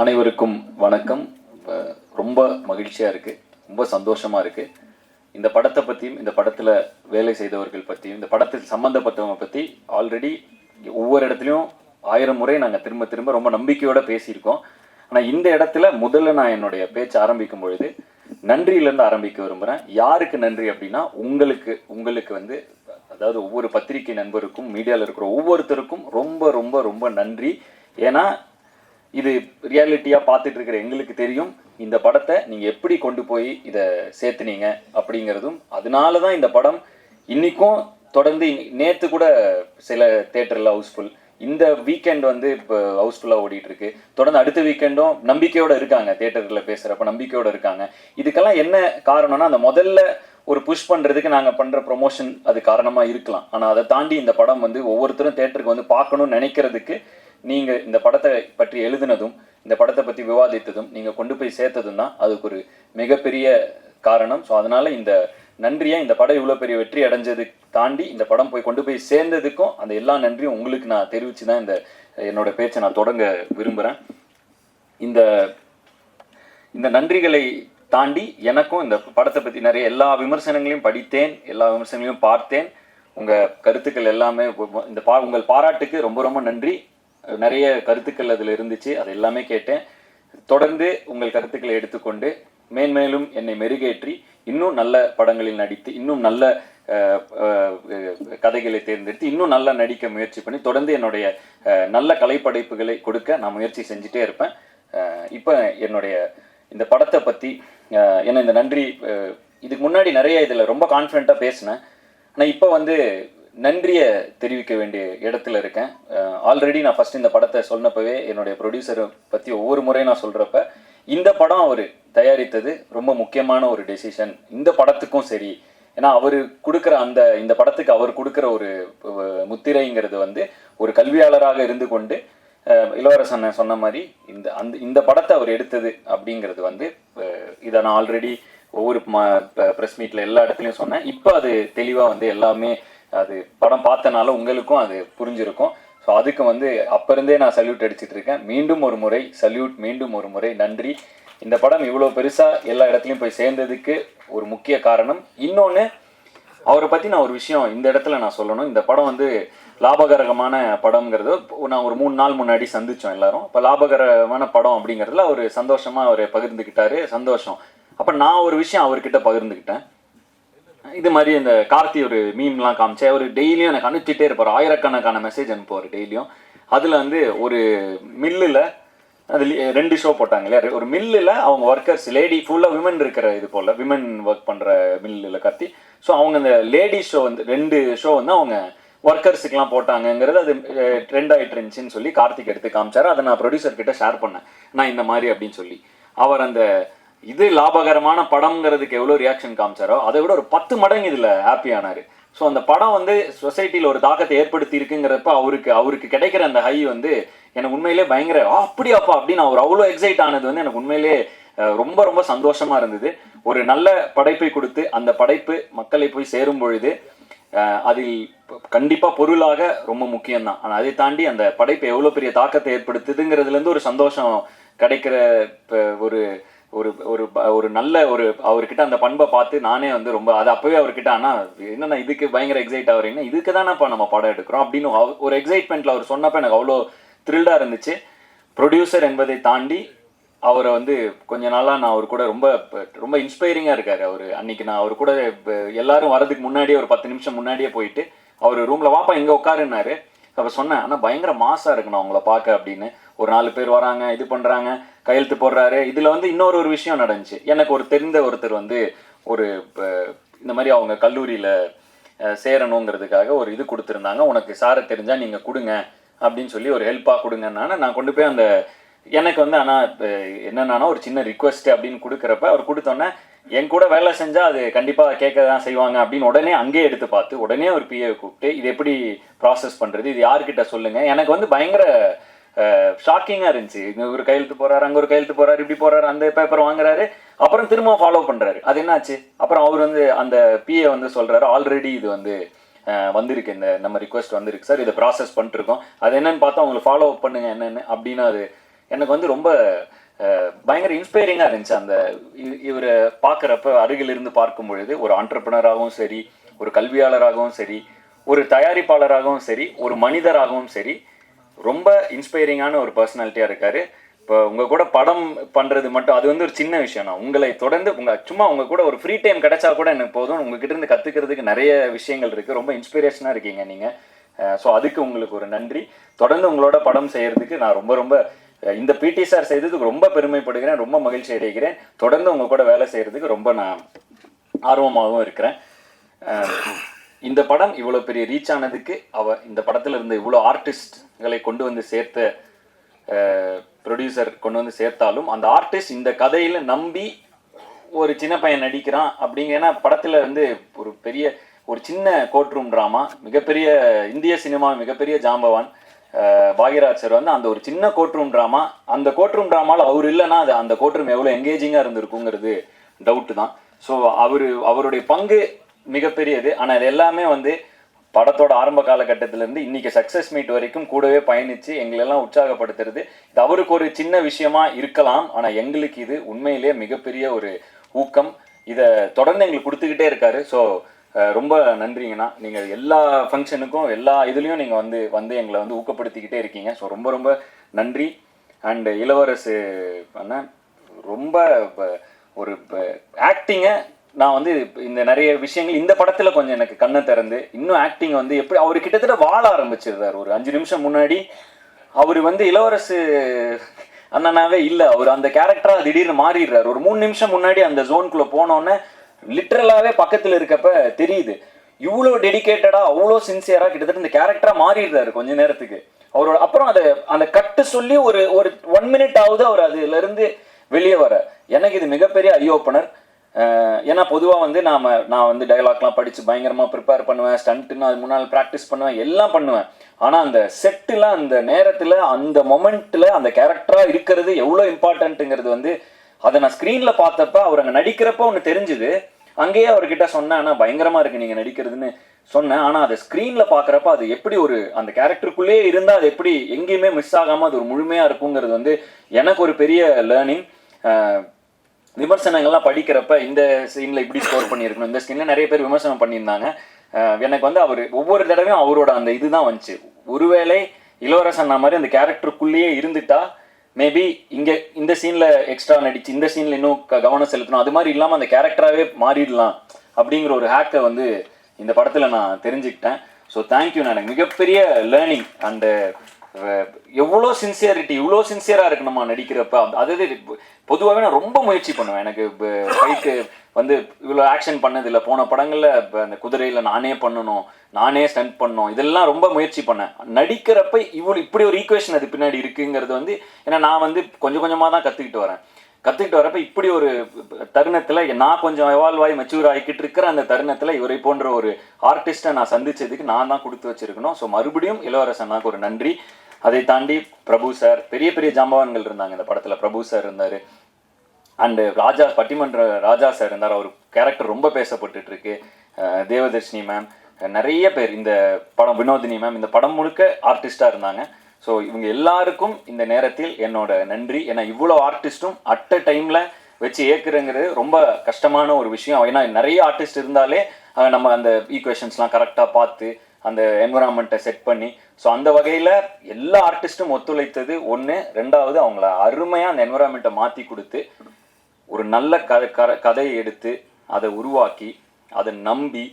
அனைவருக்கும் வணக்கம். ரொம்ப மகிழ்ச்சியாக இருக்குது ரொம்ப சந்தோஷமாக இருக்குது இந்த படத்தை பற்றியும் இந்த படத்தில் வேலை செய்தவர்கள் பற்றியும் இந்த படத்தில் சம்மந்தப்பட்டவங்க பற்றி ஆல்ரெடி ஒவ்வொரு இடத்துலையும் ஆயிரம் முறை நாங்கள் திரும்ப திரும்ப ரொம்ப நம்பிக்கையோடு பேசியிருக்கோம். ஆனால் இந்த இடத்துல முதல்ல நான் என்னுடைய பேச்சு ஆரம்பிக்கும் பொழுது நன்றியிலேருந்து ஆரம்பிக்க விரும்புகிறேன் யாருக்கு நன்றி அப்படின்னா உங்களுக்கு உங்களுக்கு வந்து அதாவது ஒவ்வொரு பத்திரிகை நண்பருக்கும் மீடியாவில் இருக்கிற ஒவ்வொருத்தருக்கும் ரொம்ப ரொம்ப ரொம்ப நன்றி. ஏன்னா இது ரியாலிட்டியாக பார்த்துட்டு இருக்கிற எங்களுக்கு தெரியும். இந்த படத்தை நீங்கள் எப்படி கொண்டு போய் இதை சேர்த்துனீங்க அப்படிங்கிறதும் அதனால தான் இந்த படம் இன்னைக்கும் தொடர்ந்து நேற்று கூட சில தேட்டரில் ஹவுஸ்ஃபுல் இந்த வீக்கெண்ட் வந்து இப்போ ஹவுஸ்ஃபுல்லாக ஓடிட்டுருக்கு. தொடர்ந்து அடுத்த வீக்கெண்டும் நம்பிக்கையோடு இருக்காங்க தேட்டரில் பேசுகிறப்ப நம்பிக்கையோடு இருக்காங்க. இதுக்கெல்லாம் என்ன காரணம்னா அந்த முதல்ல ஒரு புஷ் பண்ணுறதுக்கு நாங்கள் பண்ணுற ப்ரொமோஷன் அது காரணமாக இருக்கலாம். ஆனால் அதை தாண்டி இந்த படம் வந்து ஒவ்வொருத்தரும் தேட்டருக்கு வந்து பார்க்கணும்னு நினைக்கிறதுக்கு நீங்கள் இந்த படத்தை பற்றி எழுதினதும் இந்த படத்தை பற்றி விவாதித்ததும் நீங்கள் கொண்டு போய் சேர்த்ததும் தான் அதுக்கு ஒரு மிகப்பெரிய காரணம். ஸோ அதனால் இந்த நன்றியை இந்த படம் இவ்வளோ பெரிய வெற்றி அடைஞ்சது தாண்டி இந்த படம் போய் கொண்டு போய் சேர்ந்ததுக்கும் அந்த எல்லா நன்றியும் உங்களுக்கு நான் தெரிவித்து தான் இந்த என்னோட பேச்சை நான் தொடங்க விரும்புகிறேன் இந்த இந்த நன்றிகளை தாண்டி எனக்கும் இந்த படத்தை பற்றி நிறைய எல்லா விமர்சனங்களையும் படித்தேன் எல்லா விமர்சனங்களையும் பார்த்தேன். உங்கள் கருத்துக்கள் எல்லாமே இந்த பா உங்கள் பாராட்டுக்கு ரொம்ப ரொம்ப நன்றி. நிறைய கருத்துக்கள் அதில் இருந்துச்சு. அது எல்லாமே கேட்டேன். தொடர்ந்து உங்கள் கருத்துக்களை எடுத்துக்கொண்டு மேன்மேலும் என்னை மெருகேற்றி இன்னும் நல்ல படங்களில் நடித்து இன்னும் நல்ல கதைகளை தேர்ந்தெடுத்து இன்னும் நல்லா நடிக்க முயற்சி பண்ணி தொடர்ந்து என்னுடைய நல்ல கலைப்படைப்புகளை கொடுக்க நான் முயற்சி செஞ்சுட்டே இருப்பேன். இப்போ என்னுடைய இந்த படத்தை பற்றி என்ன இந்த நன்றி இதுக்கு முன்னாடி நிறைய இதில் ரொம்ப கான்ஃபிடண்ட்டாக பேசினேன். ஆனால் இப்போ வந்து நன்றியை தெரிவிக்க வேண்டிய இடத்துல இருக்கேன். ஆல்ரெடி நான் ஃபஸ்ட் இந்த படத்தை சொன்னப்பவே என்னுடைய ப்ரொடியூசரை பற்றி ஒவ்வொரு முறையும் நான் சொல்கிறப்ப இந்த படம் அவர் தயாரித்தது ரொம்ப முக்கியமான ஒரு டெசிஷன் இந்த படத்துக்கும் சரி ஏன்னா அவர் கொடுக்குற அந்த இந்த படத்துக்கு அவர் கொடுக்குற ஒரு முத்திரைங்கிறது வந்து ஒரு கல்வியாளராக இருந்து கொண்டு இளவரசன் சொன்ன மாதிரி இந்த அந்த இந்த படத்தை அவர் எடுத்தது அப்படிங்கிறது வந்து இதை நான் ஆல்ரெடி ஒவ்வொரு ப்ரெஸ் மீட்டில் எல்லா இடத்துலையும் சொன்னேன். இப்போ அது தெளிவாக வந்து எல்லாமே அது படம் பார்த்தனால உங்களுக்கும் அது புரிஞ்சிருக்கும். ஸோ அதுக்கு வந்து அப்போருந்தே நான் சல்யூட் அடிச்சுட்டு இருக்கேன். மீண்டும் ஒரு முறை சல்யூட் மீண்டும் ஒரு முறை நன்றி. இந்த படம் இவ்வளோ பெருசாக எல்லா இடத்துலையும் போய் சேர்ந்ததுக்கு ஒரு முக்கிய காரணம். இன்னொன்று அவரை பற்றி நான் ஒரு விஷயம் இந்த இடத்துல நான் சொல்லணும். இந்த படம் வந்து லாபகரகமான படம்ங்கிறது நான் ஒரு மூணு நாள் முன்னாடி சந்தித்தோம் எல்லாரும். இப்போ லாபகரமான படம் அப்படிங்கிறதுல அவர் சந்தோஷமாக அவர் பகிர்ந்துக்கிட்டாரு சந்தோஷம். அப்போ நான் ஒரு விஷயம் அவர்கிட்ட பகிர்ந்துக்கிட்டேன் இது மாதிரி இந்த கார்த்தி ஒரு மீம்லாம் காமிச்சு அவர் டெய்லியும் எனக்கு அனுப்பிச்சிட்டே இருப்பார். ஆயிரக்கணக்கான மெசேஜ் அனுப்புவார் டெய்லியும். அதில் வந்து ஒரு மில்லில் அது ரெண்டு ஷோ போட்டாங்க இல்லையா? ஒரு மில்லில் அவங்க ஒர்க்கர்ஸ் லேடி ஃபுல்லாக விமன் இருக்கிற இது போல் விமன் ஒர்க் பண்ணுற மில்லில் கார்த்தி. ஸோ அவங்க இந்த லேடி ஷோ வந்து ரெண்டு ஷோ வந்து அவங்க ஒர்க்கர்ஸுக்கெலாம் போட்டாங்கங்கிறது அது ட்ரெண்ட் ஆகிட்டு இருந்துச்சுன்னு சொல்லி கார்த்திக் எடுத்து காமிச்சார். அதை நான் ப்ரொடியூசர் கிட்ட ஷேர் பண்ணேன். நான் இந்த மாதிரி அப்படின்னு சொல்லி. அவர் அந்த இது லாபகரமான படம்ங்கிறதுக்கு எவ்வளோ ரியாக்ஷன் காமிச்சாரோ அதை விட ஒரு பத்து மடங்கு இதில் ஹாப்பி ஆனார். ஸோ அந்த படம் வந்து சொசைட்டியில் ஒரு தாக்கத்தை ஏற்படுத்தி இருக்குங்கிறப்ப அவருக்கு அவருக்கு கிடைக்கிற அந்த ஹை வந்து எனக்கு உண்மையிலே பயங்கர அப்படியாப்பா அப்படின்னு அவர் அவ்வளோ எக்ஸைட் ஆனது வந்து எனக்கு உண்மையிலே ரொம்ப ரொம்ப சந்தோஷமா இருந்தது. ஒரு நல்ல படைப்பை கொடுத்து அந்த படைப்பு மக்களை போய் சேரும் பொழுது அதில் கண்டிப்பாக பொருளாக ரொம்ப முக்கியம்தான். ஆனால் அதை தாண்டி அந்த படைப்பு எவ்வளோ பெரிய தாக்கத்தை ஏற்படுத்துதுங்கிறதுலேருந்து ஒரு சந்தோஷம் கிடைக்கிற இப்போ ஒரு ஒரு ஒரு ப- ஒரு நல்ல ஒரு அவர்கிட்ட அந்த பண்பை பார்த்து நானே வந்து ரொம்ப அது அப்பவே அவர்கிட்ட ஆனால் என்னென்ன இதுக்கு பயங்கர எக்ஸைட் ஆகுறீங்கன்னா இதுக்கு தானேப்பா நம்ம படம் எடுக்கிறோம்? அப்படின்னு அவ- ஒரு எக்ஸைட்மெண்ட்டில் அவர் சொன்னப்ப எனக்கு அவ்வளோ த்ரில்டாக இருந்துச்சு. ப்ரொடியூசர் என்பதை தாண்டி அவரை வந்து கொஞ்ச நாளாக நான் அவர் கூட ரொம்ப ரொம்ப இன்ஸ்பைரிங்காக இருக்கார் அவர். அன்னைக்கு நான் அவர் கூட எல்லாரும் வரதுக்கு முன்னாடியே ஒரு பத்து நிமிஷம் முன்னாடியே போயிட்டு அவர் ரூமில் வாப்பா இங்கே உட்காருன்னாரு. அப்போ சொன்னேன் ஆனால் பயங்கர மாசாக இருக்கணும் அவங்கள பார்க்க அப்படின்னு. ஒரு நாலு பேர் வராங்க இது பண்ணுறாங்க கையெழுத்து போடுறாரு. இதில் வந்து இன்னொரு ஒரு விஷயம் நடந்துச்சு. எனக்கு ஒரு தெரிந்த ஒருத்தர் வந்து ஒரு இந்த மாதிரி அவங்க கல்லூரியில் சேரணுங்கிறதுக்காக ஒரு இது கொடுத்துருந்தாங்க. உனக்கு சாரை தெரிஞ்சால் நீங்கள் கொடுங்க அப்படின்னு சொல்லி ஒரு ஹெல்ப்பாக கொடுங்கன்னால நான் கொண்டு போய் அந்த எனக்கு வந்து ஆனால் என்னென்னா ஒரு சின்ன ரிக்வெஸ்ட் அப்படின்னு கொடுக்குறப்ப அவர் கொடுத்தோன்னே என் கூட வேலை செஞ்சால் அது கண்டிப்பாக கேட்க தான் செய்வாங்க அப்படின்னு உடனே அங்கேயே எடுத்து பார்த்து உடனே ஒரு பிஏ கூப்பிட்டு இது எப்படி ப்ராசஸ் பண்ணுறது இது யார்கிட்ட சொல்லுங்கள் எனக்கு வந்து பயங்கர ஷாக்கிங்காக இருந்துச்சு. இங்கே ஒரு கையெழுத்து போகிறாரு அங்கே ஒரு கையெழுத்து போகிறாரு இப்படி போகிறாரு அந்த பேப்பர் வாங்குறாரு. அப்புறம் திரும்ப ஃபாலோ பண்ணுறாரு அது என்னாச்சு? அப்புறம் அவர் வந்து அந்த பிஏ வந்து சொல்கிறாரு ஆல்ரெடி இது வந்து வந்திருக்கு. இந்த நம்ம ரிக்வஸ்ட் வந்திருக்கு. சார் இதை ப்ராசஸ் பண்ணிட்டுருக்கோம் அது என்னன்னு பார்த்தா உங்களுக்கு ஃபாலோ பண்ணுங்க என்னன்னு அப்படின்னு அது எனக்கு வந்து ரொம்ப பயங்கர இன்ஸ்பைரிங்காக இருந்துச்சு. அந்த இவரை பார்க்குறப்ப அருகிலிருந்து பார்க்கும் பொழுது ஒரு ஆண்டர்பனராகவும் சரி ஒரு கல்வியாளராகவும் சரி ஒரு தயாரிப்பாளராகவும் சரி ஒரு மனிதராகவும் சரி ரொம்ப இன்ஸ்பைரிங்கான ஒரு பர்சனாலிட்டியாக இருக்காரு. இப்போ உங்கள் கூட படம் பண்ணுறது மட்டும் அது வந்து ஒரு சின்ன விஷயம் தான் உங்களை தொடர்ந்து உங்கள் சும்மா உங்கள் கூட ஒரு ஃப்ரீ டைம் கிடைச்சா கூட எனக்கு போதும். உங்ககிட்ட இருந்து கற்றுக்கிறதுக்கு நிறைய விஷயங்கள் இருக்குது ரொம்ப இன்ஸ்பிரேஷனாக இருக்கீங்க நீங்கள் ஸோ அதுக்கு உங்களுக்கு ஒரு நன்றி. தொடர்ந்து உங்களோட படம் செய்கிறதுக்கு நான் ரொம்ப ரொம்ப இந்த பிடி சார் செய்ததுக்கு ரொம்ப பெருமைப்படுகிறேன் ரொம்ப மகிழ்ச்சி அடைகிறேன். தொடர்ந்து உங்க கூட வேலை செய்யறதுக்கு ரொம்ப நான் ஆர்வமாகவும் இருக்கிறேன். இந்த படம் இவ்வளோ பெரிய ரீச் ஆனதுக்கு அவ இந்த படத்துல இருந்த இவ்வளோ ஆர்டிஸ்ட்களை கொண்டு வந்து சேர்த்த ப்ரொடியூசர் கொண்டு வந்து சேர்த்தாலும் அந்த ஆர்டிஸ்ட் இந்த கதையில நம்பி ஒரு சின்ன பையன் நடிக்கிறான் அப்படிங்க ஏன்னா படத்துல வந்து ஒரு பெரிய ஒரு சின்ன கோர்ட் ரூம் ட்ராமா மிகப்பெரிய இந்திய சினிமா மிகப்பெரிய ஜாம்பவான். பாக்யராஜ் சார் வந்து அந்த ஒரு சின்ன கோர்ட் ரூம் ட்ராமா அந்த கோர்ட் ரூம் ட்ராமாவில் அவர் இல்லைன்னா அது அந்த கோர்ட் ரூம் எவ்வளோ எங்கேஜிங்காக இருந்திருக்குங்கிறது டவுட்டு தான். ஸோ அவர் அவருடைய பங்கு மிகப்பெரியது. ஆனால் இது எல்லாமே வந்து படத்தோட ஆரம்ப காலகட்டத்திலேருந்து இன்னைக்கு சக்ஸஸ் மீட் வரைக்கும் கூடவே பயணித்து எங்களெல்லாம் உற்சாகப்படுத்துறது. இது அவருக்கு ஒரு சின்ன விஷயமா இருக்கலாம். ஆனால் எங்களுக்கு இது உண்மையிலேயே மிகப்பெரிய ஒரு ஊக்கம். இதை தொடர்ந்து எங்களுக்கு கொடுத்துக்கிட்டே இருக்காரு. ஸோ ரொம்ப நன்றிங்கண்ணா. நீங்கள் எல்லா ஃபங்க்ஷனுக்கும் எல்லா இதுலேயும் நீங்கள் வந்து வந்து எங்களை வந்து ஊக்கப்படுத்திக்கிட்டே இருக்கீங்க. ஸோ ரொம்ப ரொம்ப நன்றி. அண்ட் இளவரசு அண்ணன் ரொம்ப ப- ஒரு ஆக்டிங்கை நான் வந்து இந்த நிறைய விஷயங்கள் இந்த படத்தில் கொஞ்சம் எனக்கு கண்ணை திறந்து இன்னும் ஆக்டிங் வந்து எப்படி அவர் கிட்டத்தட்ட வாழ ஆரம்பிச்சிருந்தார் ஒரு அஞ்சு நிமிஷம் முன்னாடி அவர் வந்து இளவரசு அண்ணனாவே இல்லை. அவர் அந்த கேரக்டராக திடீர்னு மாறிடுறாரு. ஒரு மூணு நிமிஷம் முன்னாடி அந்த ஜோனுக்குள்ள போனோன்னே லிட்ரலாகவே பக்கத்தில் இருக்கப்ப தெரியுது. இவ்வளோ டெடிக்கேட்டடாக அவ்வளோ சின்சியராக கிட்டத்தட்ட இந்த கேரக்டராக மாறிடுறாரு கொஞ்ச நேரத்துக்கு. அவரோட அப்புறம் அதை அந்த கட்டு சொல்லி ஒரு ஒரு ஒன் மினிட் ஆகுது அவர் அதுலேருந்து வெளியே வர. எனக்கு இது மிகப்பெரிய ஐ ஓப்பனர் ஏன்னா பொதுவாக வந்து நாம் நான் வந்து டயலாக்லாம் படித்து பயங்கரமாக ப்ரிப்பேர் பண்ணுவேன் ஸ்டண்ட்டுன்னு அது முன்னால் ப்ராக்டிஸ் பண்ணுவேன் எல்லாம் பண்ணுவேன். ஆனால் அந்த செட்டில் அந்த நேரத்தில் அந்த மொமெண்ட்டில் அந்த கேரக்டராக இருக்கிறது எவ்வளோ இம்பார்ட்டன்ட்டுங்கிறது வந்து அதை நான் ஸ்க்ரீனில் பார்த்தப்ப அவர் அங்கே நடிக்கிறப்ப ஒன்று தெரிஞ்சுது. அங்கேயே அவர்கிட்ட சொன்னேன் ஆனால் பயங்கரமாக இருக்கு நீங்கள் நடிக்கிறதுன்னு சொன்னேன். ஆனால் அதை ஸ்க்ரீனில் பார்க்குறப்ப அது எப்படி ஒரு அந்த கேரக்டருக்குள்ளேயே இருந்தால் அது எப்படி எங்கேயுமே மிஸ் ஆகாமல் அது ஒரு முழுமையாக இருக்குங்கிறது வந்து எனக்கு ஒரு பெரிய லேர்னிங் விமர்சனங்கள்லாம் படிக்கிறப்ப இந்த சீனில் இப்படி ஸ்கோர் பண்ணியிருக்கணும். இந்த சீனில் நிறைய பேர் விமர்சனம் பண்ணியிருந்தாங்க. எனக்கு வந்து அவர் ஒவ்வொரு தடவையும் அவரோட அந்த இதுதான் வந்துச்சு. ஒருவேளை இளவரசன் மாதிரி அந்த கேரக்டருக்குள்ளேயே இருந்துட்டா மேபி இங்கே இந்த சீனில் எக்ஸ்ட்ரா நடிச்சு இந்த சீனில் இன்னும் க- கவனம் செலுத்தணும். அது மாதிரி இல்லாமல் அந்த கேரக்டராகவே மாறிடலாம் அப்படிங்கிற ஒரு ஹேக்கை வந்து இந்த படத்தில் நான் தெரிஞ்சுக்கிட்டேன். ஸோ தேங்க்யூ நான். எனக்கு மிகப்பெரிய லேர்னிங் அண்டு எவ்வளோ சின்சியரிட்டி இவ்வளோ சின்சியராக இருக்கணுமா நடிக்கிறப்ப? அது- அதாவது பொதுவாகவே நான் ரொம்ப முயற்சி பண்ணுவேன். எனக்கு ஃபைட்டு வந்து இவ்வளோ ஆக்ஷன் பண்ணதில்லை. போன படங்களில் இப்போ அந்த குதிரையில் நானே பண்ணணும் நானே ஸ்டண்ட் பண்ணணும் இதெல்லாம் ரொம்ப முயற்சி பண்ணேன். நடிக்கிறப்ப இவ்வளோ இப்படி ஒரு ஈக்குவேஷன் அது பின்னாடி இருக்குங்கிறது வந்து ஏன்னா நான் வந்து கொஞ்சம் கொஞ்சமாக தான் கற்றுக்கிட்டு வரேன். கற்றுக்கிட்டு வரப்ப இப்படி ஒரு தருணத்தில் நான் கொஞ்சம் எவால்வ் ஆகி மெச்சூர் ஆகிக்கிட்டு இருக்கிற அந்த தருணத்தில் இவரை போன்ற ஒரு ஆர்டிஸ்ட்டை நான் சந்திச்சதுக்கு நான் தான் கொடுத்து வச்சிருக்கணும். ஸோ மறுபடியும் இளவரசனாக்கு ஒரு நன்றி. அதை தாண்டி பிரபு சார் பெரிய பெரிய ஜாம்பவான்கள் இருந்தாங்க இந்த படத்தில். பிரபு சார் இருந்தார். அண்டு ராஜா பட்டிமன்ற ராஜா சார் இருந்தார். அவர் கேரக்டர் ரொம்ப பேசப்பட்டுட்டு இருக்கு தேவதர்ஷினி மேம் நிறைய பேர் இந்த படம் வினோதினி மேம் இந்த படம் முழுக்க ஆர்டிஸ்டாக இருந்தாங்க. ஸோ இவங்க எல்லாருக்கும் இந்த நேரத்தில் என்னோட நன்றி. ஏன்னா இவ்வளோ ஆர்டிஸ்ட்டும் அட் அ டைமில் வச்சு ஏற்கிறங்கிறது ரொம்ப கஷ்டமான ஒரு விஷயம். ஏன்னா நிறைய ஆர்டிஸ்ட் இருந்தாலே நம்ம அந்த ஈக்குவேஷன்ஸ்லாம் கரெக்டாக பார்த்து அந்த என்வரான்மெண்ட்டை செட் பண்ணி ஸோ அந்த வகையில் எல்லா ஆர்டிஸ்ட்டும் ஒத்துழைத்தது ஒன்று ரெண்டாவது அவங்கள அருமையாக அந்த என்வரான்மெண்ட்டை மாற்றி கொடுத்து ஒரு நல்ல கதை கர- கதையை எடுத்து அதை உருவாக்கி அதை நம்பி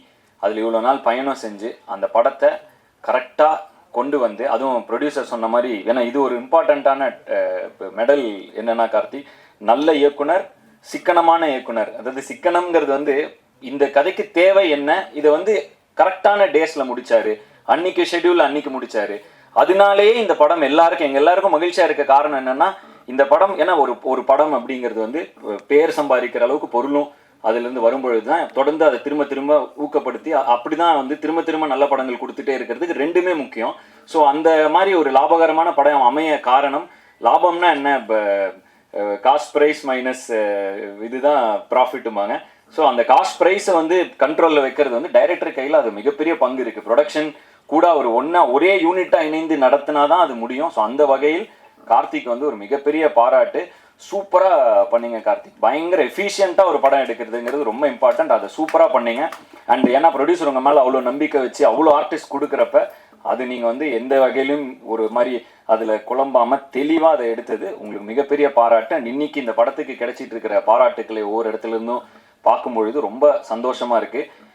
அதில் இவ்வளோ நாள் பயணம் செஞ்சு அந்த படத்தை கரெக்டாக கொண்டு வந்து அதுவும் ப்ரொடியூசர் சொன்ன மாதிரி ஏன்னா இது ஒரு இம்பார்ட்டண்ட்டான மெடல் என்னென்னா கார்த்தி நல்ல இயக்குனர் சிக்கனமான இயக்குனர். அதாவது சிக்கனம்ங்கிறது வந்து இந்த கதைக்கு தேவை என்ன இதை வந்து கரெக்டான டேஸ்ல முடிச்சாரு. அன்னைக்கு ஷெடியூல் அன்னைக்கு முடிச்சாரு. அதனாலேயே இந்த படம் எல்லாருக்கும் எங்க எல்லாருக்கும் மகிழ்ச்சியா இருக்க காரணம் என்னன்னா இந்த படம் ஏன்னா ஒரு ஒரு படம் அப்படிங்கிறது வந்து பேர் சம்பாதிக்கிற அளவுக்கு பொருளும் அதுலேருந்து வரும்பொழுது தான் தொடர்ந்து அதை திரும்ப திரும்ப ஊக்கப்படுத்தி அப்படி தான் வந்து திரும்ப திரும்ப நல்ல படங்கள் கொடுத்துட்டே இருக்கிறதுக்கு ரெண்டுமே முக்கியம். ஸோ அந்த மாதிரி ஒரு லாபகரமான படம் அமைய காரணம் லாபம்னா என்ன? காஸ்ட் ப்ரைஸ் மைனஸ் இதுதான் ப்ராஃபிட்டுமாங்க ஸோ அந்த காஸ்ட் ப்ரைஸை வந்து கண்ட்ரோலில் வைக்கிறது வந்து டைரக்டர் கையில் அது மிகப்பெரிய பங்கு இருக்குது ப்ரொடக்ஷன் கூட ஒரு ஒன்றா ஒரே யூனிட்டாக இணைந்து நடத்தினா தான் அது முடியும். ஸோ அந்த வகையில் கார்த்திக் வந்து ஒரு மிகப்பெரிய பாராட்டு. சூப்பராக பண்ணீங்க கார்த்திக். பயங்கர எஃபிஷியண்ட்டாக ஒரு படம் எடுக்கிறதுங்கிறது ரொம்ப இம்பார்ட்டன்ட் அதை சூப்பராக பண்ணீங்க. அண்ட் ஏன்னா ப்ரொடியூசர் உங்கள் மேலே அவ்வளோ நம்பிக்கை வச்சு அவ்வளோ ஆர்டிஸ்ட் கொடுக்குறப்ப அது நீங்கள் வந்து எந்த வகையிலும் ஒரு மாதிரி அதில் குழம்பாமல் தெளிவாக அதை எடுத்தது. உங்களுக்கு மிகப்பெரிய பாராட்டு. அண்ட் இன்னைக்கு இந்த படத்துக்கு கிடைச்சிட்டு இருக்கிற பாராட்டுக்களை ஒவ்வொரு இடத்துல இருந்தும் பார்க்கும்பொழுது ரொம்ப சந்தோஷமாக இருக்குது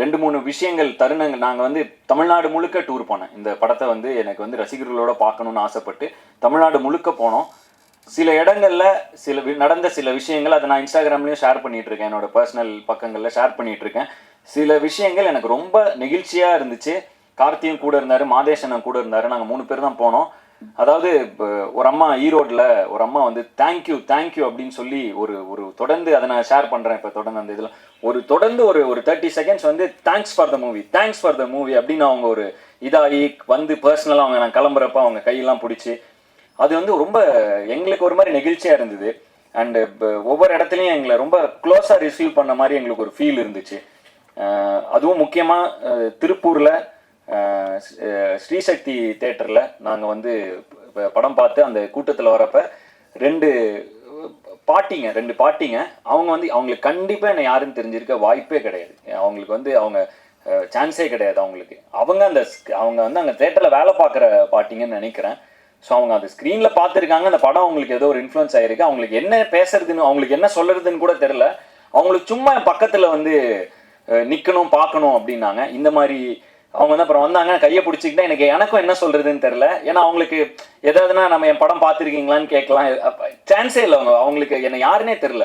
ரெண்டு மூணு விஷயங்கள் தருணங்கள். நாங்கள் வந்து தமிழ்நாடு முழுக்க டூர் போனேன். இந்த படத்தை வந்து எனக்கு வந்து ரசிகர்களோட பார்க்கணும்னு ஆசைப்பட்டு தமிழ்நாடு முழுக்க போனோம். சில இடங்களில் சில நடந்த சில விஷயங்கள் அதை நான் இன்ஸ்டாகிராம்லேயும் ஷேர் பண்ணிகிட்ருக்கேன் இருக்கேன். என்னோட பர்சனல் பக்கங்களில் ஷேர் பண்ணிகிட்ருக்கேன் சில விஷயங்கள் எனக்கு ரொம்ப நெகிழ்ச்சியாக இருந்துச்சு. கார்த்தியும் கூட இருந்தார் மாதேஷனும் கூட இருந்தார். நாங்கள் மூணு பேர் தான் போனோம். அதாவது இப்போ ஒரு அம்மா ஈரோட்டில் ஒரு அம்மா வந்து தேங்க்யூ தேங்க்யூ அப்படின்னு சொல்லி ஒரு ஒரு தொடர்ந்து அதை நான் ஷேர் பண்ணுறேன் இப்போ தொடர்ந்து அந்த இதெல்லாம் ஒரு தொடர்ந்து ஒரு ஒரு தேர்ட்டி செகண்ட்ஸ் வந்து thanks for the movie thanks for the movie அப்படின்னு அவங்க ஒரு இதாகி வந்து பர்சனலாக அவங்க நான் கிளம்புறப்ப அவங்க கையெல்லாம் பிடிச்சி அது வந்து ரொம்ப எங்களுக்கு ஒரு மாதிரி நெகிழ்ச்சியாக இருந்தது. அண்டு ஒவ்வொரு இடத்துலையும் எங்களை ரொம்ப க்ளோஸாக ரிசீவ் பண்ண மாதிரி எங்களுக்கு ஒரு ஃபீல் இருந்துச்சு. அதுவும் முக்கியமாக திருப்பூரில் ஸ்ரீசக்தி தேட்டரில் நாங்கள் வந்து படம் பார்த்து அந்த கூட்டத்தில் வரப்ப ரெண்டு பாட்டிங்க ரெண்டு பாட்டிங்க அவங்க வந்து அவங்களுக்கு கண்டிப்பாக என்னை யாருன்னு தெரிஞ்சிருக்க வாய்ப்பே கிடையாது. அவங்களுக்கு வந்து அவங்க சான்ஸே கிடையாது அவங்களுக்கு. அவங்க அந்த அவங்க வந்து அங்கே தேட்டரில் வேலை பார்க்குற பாட்டிங்கன்னு நினைக்கிறேன். ஸோ அவங்க அந்த ஸ்க்ரீனில் பார்த்துருக்காங்க அந்த படம் அவங்களுக்கு ஏதோ ஒரு இன்ஃப்ளூயன்ஸ் ஆகிருக்கு அவங்களுக்கு என்ன பேசுறதுன்னு அவங்களுக்கு என்ன சொல்கிறதுன்னு கூட தெரில அவங்களுக்கு சும்மா என் பக்கத்தில் வந்து நிற்கணும் பார்க்கணும் அப்படின்னாங்க. இந்த மாதிரி அவங்க வந்து அப்புறம் வந்தாங்க கையை பிடிச்சிக்கிட்டா எனக்கு எனக்கும் என்ன சொல்றதுன்னு தெரில ஏன்னா அவங்களுக்கு ஏதாவதுனா நம்ம என் படம் பார்த்துருக்கீங்களான்னு கேட்கலாம். சான்ஸே இல்லை அவங்க. அவங்களுக்கு என்ன யாருன்னே தெரில